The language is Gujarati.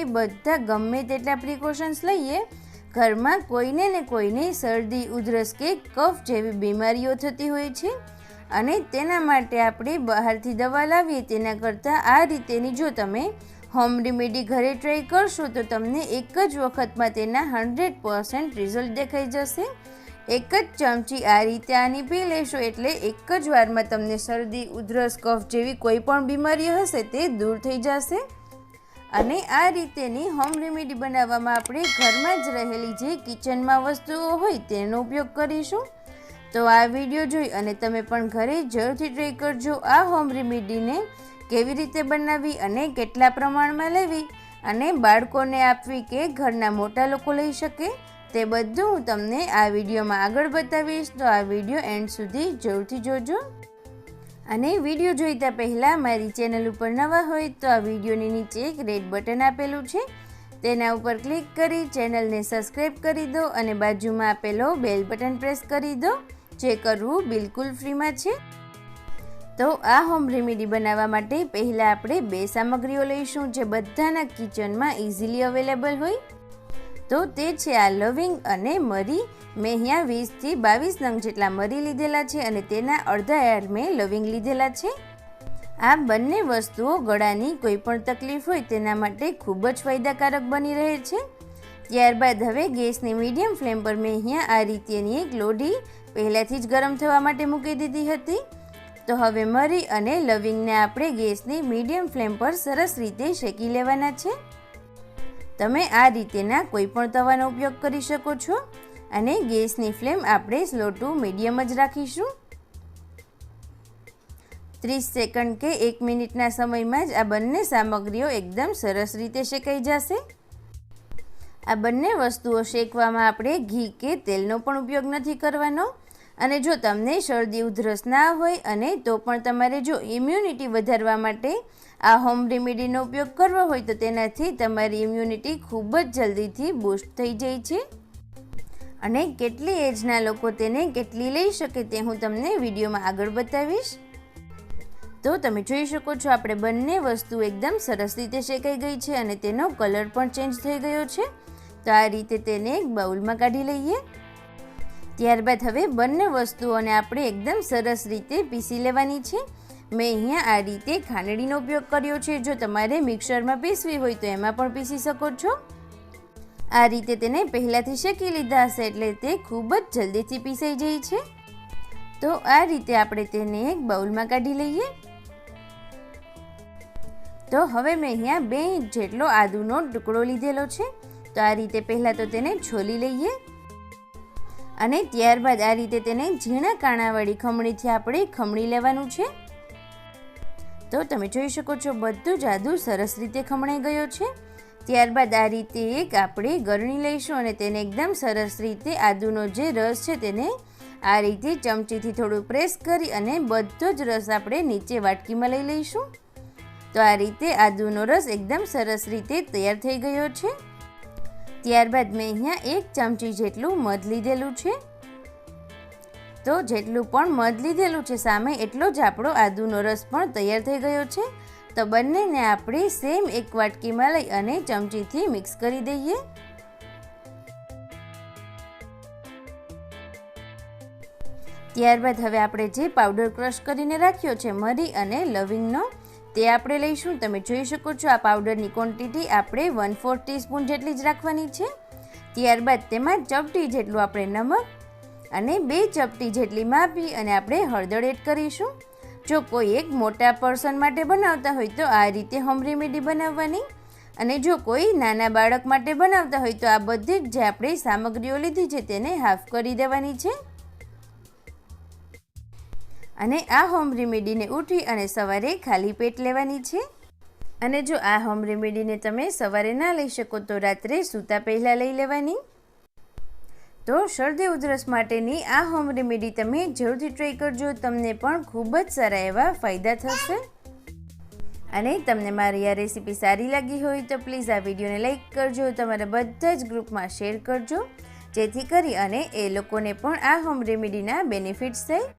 આપણે બધા ગમે તેટલા પ્રિકોશન્સ લઈએ, ઘરમાં કોઈને ને કોઈને શરદી, ઉધરસ કે કફ જેવી બીમારીઓ થતી હોય છે અને તેના માટે આપણે બહારથી દવા લાવીએ, તેના કરતાં આ રીતેની જો તમે હોમ રેમેડી ઘરે ટ્રાય કરશો, તો તમને એક જ વખતમાં તેના હંડ્રેડ પર્સન્ટ રિઝલ્ટ દેખાઈ જશે. એક જ ચમચી આ રીતે આની પી લેશો એટલે એક જ વારમાં તમને શરદી, ઉધરસ, કફ જેવી કોઈ પણ બીમારી હશે તે દૂર થઈ જશે. અને આ રીતેની હોમ રેમેડી બનાવવામાં આપણે ઘરમાં જ રહેલી જે કિચનમાં વસ્તુઓ હોય તેનો ઉપયોગ કરીશું. તો આ વીડિયો જોઈ અને તમે પણ ઘરે જરૂરથી ટ્રાય કરજો આ હોમ રેમેડીને કેવી રીતે બનાવવી અને કેટલા પ્રમાણમાં લેવી અને બાળકોને આપવી કે ઘરના મોટા લોકો લઈ શકે તે બધું હું તમને આ વિડીયોમાં આગળ બતાવીશ. તો આ વીડિયો એન્ડ સુધી જરૂરથી જોજો. અને વીડિયો જોઈતા પહેલાં મારી ચેનલ ઉપર નવા હોય તો આ વિડીયોની નીચે એક રેડ બટન આપેલું છે. તેના ઉપર ક્લિક કરી ચેનલને સબસ્ક્રાઈબ કરી દો અને બાજુમાં આપેલો બેલ બટન પ્રેસ કરી દો, જે કરવું બિલકુલ ફ્રીમાં છે. તો આ હોમ રેમેડી બનાવવા માટે પહેલાં આપણે બે સામગ્રીઓ લઈશું, જે બધાના કિચનમાં ઇઝીલી અવેલેબલ હોય. તો તે છે આ લવિંગ અને મરી. મેં અહીંયા વીસથી બાવીસ નંગ જેટલા મરી લીધેલા છે અને તેના અડધા યાર મેં લવિંગ લીધેલા છે. આ બંને વસ્તુઓ ગળાની કોઈ પણ તકલીફ હોય તેના માટે ખૂબ જ ફાયદાકારક બની રહે છે. ત્યારબાદ હવે ગેસની મીડિયમ ફ્લેમ પર મેં અહીંયા આ રીતેની એક લોઢી પહેલાંથી જ ગરમ થવા માટે મૂકી દીધી હતી. તો હવે મરી અને લવિંગને આપણે ગેસની મીડિયમ ફ્લેમ પર સરસ રીતે શેકી લેવાના છે. તમે આ રીતેના કોઈ પણ તવાનો ઉપયોગ કરી શકો છો અને ગેસની ફ્લેમ આપણે સ્લો ટુ મીડિયમ જ રાખીશું. ત્રીસ સેકન્ડ કે એક મિનિટના સમયમાં જ આ બંને સામગ્રીઓ એકદમ સરસ રીતે શેકાઈ જશે. આ બંને વસ્તુઓ શેકવામાં આપણે ઘી કે તેલનો પણ ઉપયોગ નથી કરવાનો. અને જો તમને શરદી, ઉધરસ ના હોય અને તો પણ તમારે જો ઇમ્યુનિટી વધારવા માટે આ હોમ રેમેડીનો ઉપયોગ કરવો હોય તો તેનાથી તમારી ઇમ્યુનિટી ખૂબ જ જલ્દીથી બૂસ્ટ થઈ જાય છે. અને કેટલી એજના લોકો તેને કેટલી લઈ શકે તે હું તમને વિડીયોમાં આગળ બતાવીશ. તો તમે જોઈ શકો છો આપણે બંને વસ્તુ એકદમ સરસ રીતે શેકાઈ ગઈ છે અને તેનો કલર પણ ચેન્જ થઈ ગયો છે. તો આ રીતે તેને એક બાઉલમાં કાઢી લઈએ. ત્યારબાદ હવે બંને વસ્તુઓને આપણે એકદમ સરસ રીતે પીસી લેવાની છે. મેં અહીંયા આ રીતે ખાંડણીનો ઉપયોગ કર્યો છે. જો તમારે મિક્સરમાં પીસવી હોય તો એમાં પણ પીસી શકો છો. આ રીતે તેને પહેલાંથી શેકી લીધા હશે એટલે તે ખૂબ જ જલ્દીથી પીસાઈ જાય છે. તો આ રીતે આપણે તેને એક બાઉલમાં કાઢી લઈએ. તો હવે મેં અહીંયા બે ઇંચ જેટલો આદુનો ટુકડો લીધેલો છે. તો આ રીતે પહેલાં તો તેને છોલી લઈએ. અને ત્યારબાદ આ રીતે તેને ઝીણા કાણાવાળી ખમણીથી આપણે ખમણી લેવાનું છે. તો તમે જોઈ શકો છો, બધું આદુ સરસ રીતે ખમણાઈ ગયો છે. ત્યારબાદ આ રીતે એક આપણે ગરણી લઈશું અને તેને એકદમ સરસ રીતે આદુનો જે રસ છે તેને આ રીતે ચમચીથી થોડું પ્રેસ કરી અને બધો જ રસ આપણે નીચે વાટકીમાં લઈ લઈશું. તો આ રીતે આદુનો રસ એકદમ સરસ રીતે તૈયાર થઈ ગયો છે. ત્યારબાદ મેં અહીંયા એક ચમચી જેટલું મધ લીધેલું છે. તો જેટલું પણ મધ લીધેલું છે સામે, એટલો જ આપણો આદુનો રસ પણ તૈયાર થઈ ગયો છે. તો બંનેને આપણે સેમ એક વાટકીમાં લઈ અને ચમચીથી મિક્સ કરી દઈએ. ત્યારબાદ હવે આપણે જે પાવડર ક્રશ કરીને રાખ્યો છે, મરી અને લવિંગનો તે આપણે લઈશું. તમે જોઈ શકો છો આ પાવડરની ક્વોન્ટિટી આપણે વન ફોર ટીસ્પૂન જેટલી જ રાખવાની છે. ત્યારબાદ તેમાં ચપટી જેટલું આપણે નમક અને બે ચપટી જેટલી માપી અને આપણે હળદર એડ કરીશું. જો કોઈ એક મોટા પર્સન માટે બનાવતા હોય તો આ રીતે હોમ રેમેડી બનાવવાની. અને જો કોઈ નાના બાળક માટે બનાવતા હોય તો આ બધી જ જે આપણે સામગ્રીઓ લીધી છે તેને હાફ કરી દેવાની છે. અને આ હોમ રેમેડીને ઉઠી અને સવારે ખાલી પેટ લેવાની છે. અને જો આ હોમ રેમેડીને તમે સવારે ના લઈ શકો તો રાત્રે સૂતા પહેલાં લઈ લેવાની. તો શરદી ઉધરસ માટેની આ હોમ રેમેડી તમે જરૂરથી ટ્રાય કરજો, તમને પણ ખૂબ જ સારા એવા ફાયદા થશે. અને તમને મારી આ રેસીપી સારી લાગી હોય તો પ્લીઝ આ વિડીયોને લાઇક કરજો, તમારા બધા જ ગ્રુપમાં શેર કરજો, જેથી કરી અને એ લોકોને પણ આ હોમ રેમેડીના બેનિફિટ્સ થાય.